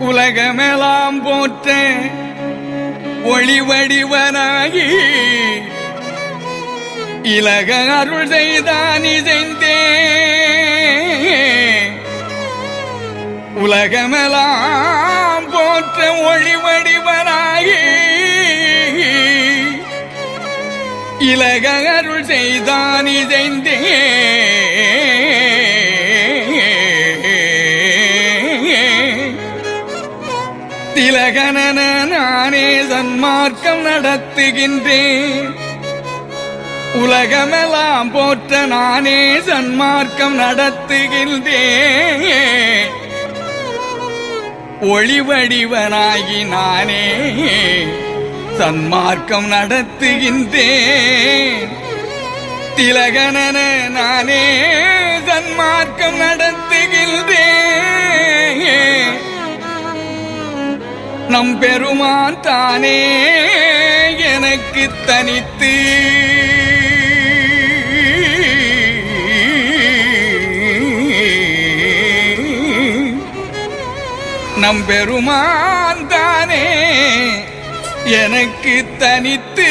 உலகமெல்லாம் போற்ற ஒளிவடிவனாகி இலக அருள் செய்தான் இசைந்தே உலகமெல்லாம் போற்ற ஒளிவடிவனாகி இலக அருள் செய்தான் இசைந்தே திலகனன நானே சன்மார்க்கம் நடத்துகின்றேன். உலகமெல்லாம் போற்ற நானே சன்மார்க்கம் நடத்துகின்றேன். ஒளிவடிவனாகி நானே சன்மார்க்கம் நடத்துகின்றேன். திலகனன நானே சன்மார்க்கம் நட நம் பெருமான் தானே எனக்கு தனித்து. நம் பெருமான் தானே எனக்கு தனித்து.